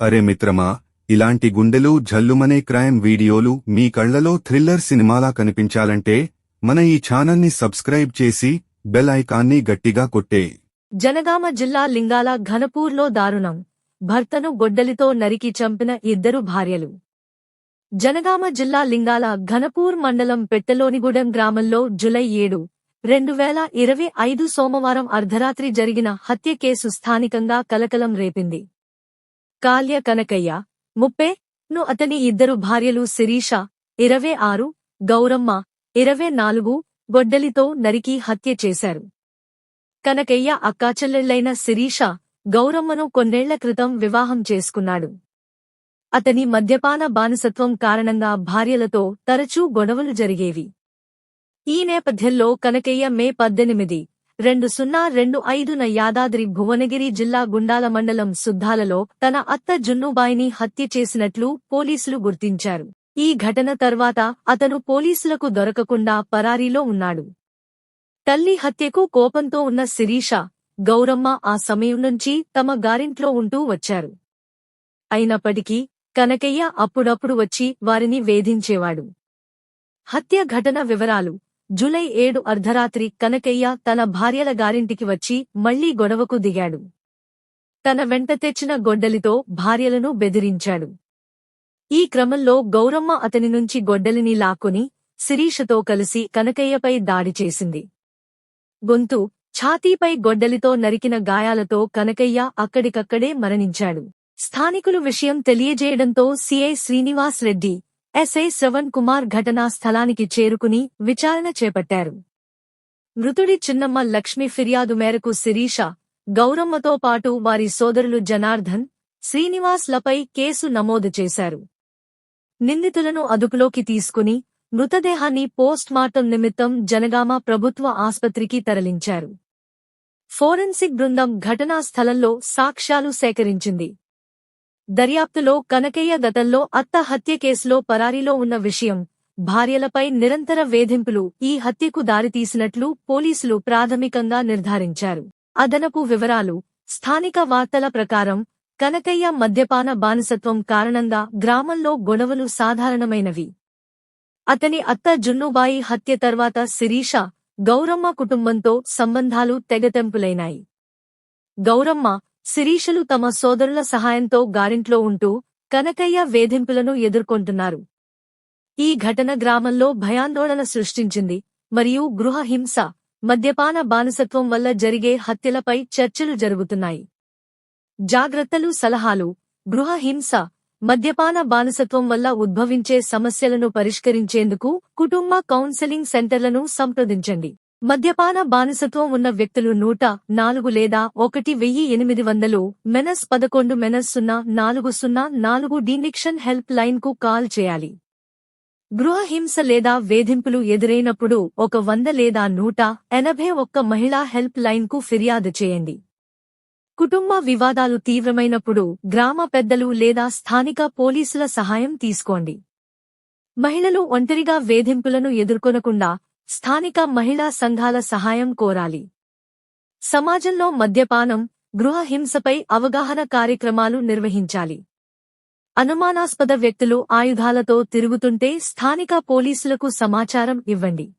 అరే మిత్రమా ఇలాంటి గుండెలు జల్లుమనే క్రైమ్ వీడియోలు మీ కళ్ళలో థ్రిల్లర్ సినిమాలా కనిపించాలంటే మన ఈ ఛానల్ని సబ్స్క్రైబ్ చేసి బెల్ ఐకాన్ని గట్టిగా కొట్టే. జనగామ జిల్లా లింగాల ఘనపూర్లో దారుణం. భర్తను గొడ్డలితో నరికి చంపిన ఇద్దరు భార్యలు. జనగామ జిల్లా లింగాల ఘనపూర్ మండలం పెట్టెలోనిగూడెం గ్రామంలో జులై ఏడు రెండు వేల ఇరవై ఐదు సోమవారం అర్ధరాత్రి జరిగిన హత్య కేసు స్థానికంగా కలకలం రేపింది. కాల్య కనకయ్య. ముప్పే ను అతని ఇద్దరు భార్యలు శిరీష ఇరవై ఆరు గౌరమ్మ ఇరవై నాలుగు గొడ్డలితో నరికి హత్య చేశారు. కనకయ్య అక్కాచెల్లెళ్ళైన శిరీష గౌరమ్మను కొన్నేళ్ళ క్రితం వివాహం చేసుకున్నాడు. అతని మద్యపాన బానిసత్వం కారణంగా భార్యలతో తరచూ గొడవలు జరిగేవి. ఈ నేపథ్యంలో కనకయ్య మే పద్దెనిమిది రెండు సున్నా రెండు ఐదున యాదాద్రి భువనగిరి జిల్లా గుండాల మండలం సుద్దాలలో తన అత్త జున్నుబాయిని హత్య చేసినట్లు పోలీసులు గుర్తించారు. ఈ ఘటన తర్వాత అతను పోలీసులకు దొరకకుండా పరారీలో ఉన్నాడు. తల్లి హత్యకు కోపంతో ఉన్న శిరీష గౌరమ్మ ఆ సమయం నుంచి తమ గారింట్లో ఉంటూ వచ్చారు. అయినప్పటికీ కనకయ్య అప్పుడప్పుడు వచ్చి వారిని వేధించేవాడు. హత్య ఘటన వివరాలు జూలై ఏడు అర్ధరాత్రి కనకయ్య తన భార్యల గారింటికి వచ్చి మళ్ళీ గొడవకు దిగాడు. తన వెంట తెచ్చిన గొడ్డలితో భార్యలను బెదిరించాడు. ఈ క్రమంలో గౌరమ్మ అతని నుంచి గొడ్డలిని లాక్కుని శిరీషతో కలిసి కనకయ్యపై దాడి చేసింది. గొంతు ఛాతీపై గొడ్డలితో నరికిన గాయాలతో కనకయ్య అక్కడికక్కడే మరణించాడు. స్థానికులు విషయం తెలియజేయడంతో సిఐ శ్రీనివాస్ రెడ్డి ఎస్ఐ శ్రవణ్ కుమార్ ఘటనా స్థలానికి చేరుకుని విచారణ చేపట్టారు. మృతుడి చిన్నమ్మ లక్ష్మి ఫిర్యాదు మేరకు శిరీష గౌరమ్మతో పాటు వారి సోదరులు జనార్దన్ శ్రీనివాస్లపై కేసు నమోదు చేశారు. నిందితులను అదుపులోకి తీసుకుని మృతదేహాన్ని పోస్ట్మార్టం నిమిత్తం జనగామ ప్రభుత్వ ఆస్పత్రికి తరలించారు. ఫోరెన్సిక్ బృందం ఘటనా స్థలంలో సాక్ష్యాలు సేకరించింది. దర్యాప్తులో కనకయ్య గతంలో అత్త హత్య కేసులో పరారీలో ఉన్న విషయం భార్యలపై నిరంతర వేధింపులు ఈ హత్యకు దారితీసినట్లు పోలీసులు ప్రాథమికంగా నిర్ధారించారు. అదనపు వివరాలు స్థానిక వార్తల ప్రకారం కనకయ్య మద్యపాన బానిసత్వం కారణంగా గ్రామంలో గొడవలు సాధారణమైనవి. అతని అత్త జున్నుబాయి హత్య తర్వాత శిరీష గౌరమ్మ కుటుంబంతో సంబంధాలు తెగతెంపులైనాయి. గౌరమ్మ శిరీషలు తమ సోదరుల సహాయంతో గారింట్లో ఉంటూ కనకయ్య వేధింపులను ఎదుర్కొంటున్నారు. ఈ ఘటన గ్రామంలో భయాందోళన సృష్టించింది మరియు గృహ హింస మద్యపాన బానిసత్వం వల్ల జరిగే హత్యలపై చర్చలు జరుగుతున్నాయి. జాగ్రత్తలు సలహాలు గృహ హింస మద్యపాన బానిసత్వం వల్ల ఉద్భవించే సమస్యలను పరిష్కరించేందుకు కుటుంబ కౌన్సెలింగ్ సెంటర్లను సంప్రదించండి. మద్యపాన బానిసత్వం ఉన్న వ్యక్తులు నూట నాలుగు లేదా ఒకటి వెయ్యి ఎనిమిది వందలు మెనస్ పదకొండు మెనస్ సున్నా నాలుగు సున్నా నాలుగు డీనిక్షన్ హెల్ప్ లైన్కు కాల్ చేయాలి. గృహహింస లేదా వేధింపులు ఎదురైనప్పుడు ఒక వంద లేదా నూట ఎనభై ఒక్క మహిళా హెల్ప్ లైన్కు ఫిర్యాదు చేయండి. కుటుంబ వివాదాలు తీవ్రమైనప్పుడు గ్రామ పెద్దలు లేదా స్థానిక పోలీసుల సహాయం తీసుకోండి. మహిళలు ఒంటరిగా వేధింపులను ఎదుర్కొనకుండా స్థానిక మహిళా సంఘాల సహాయం కోరాలి. సమాజంలో మద్యపానం గృహ హింసపై అవగాహన కార్యక్రమాలు నిర్వహించాలి. అనుమానాస్పద వ్యక్తులు ఆయుధాలతో తిరుగుతుంటే స్థానిక పోలీసులకు సమాచారం ఇవ్వండి.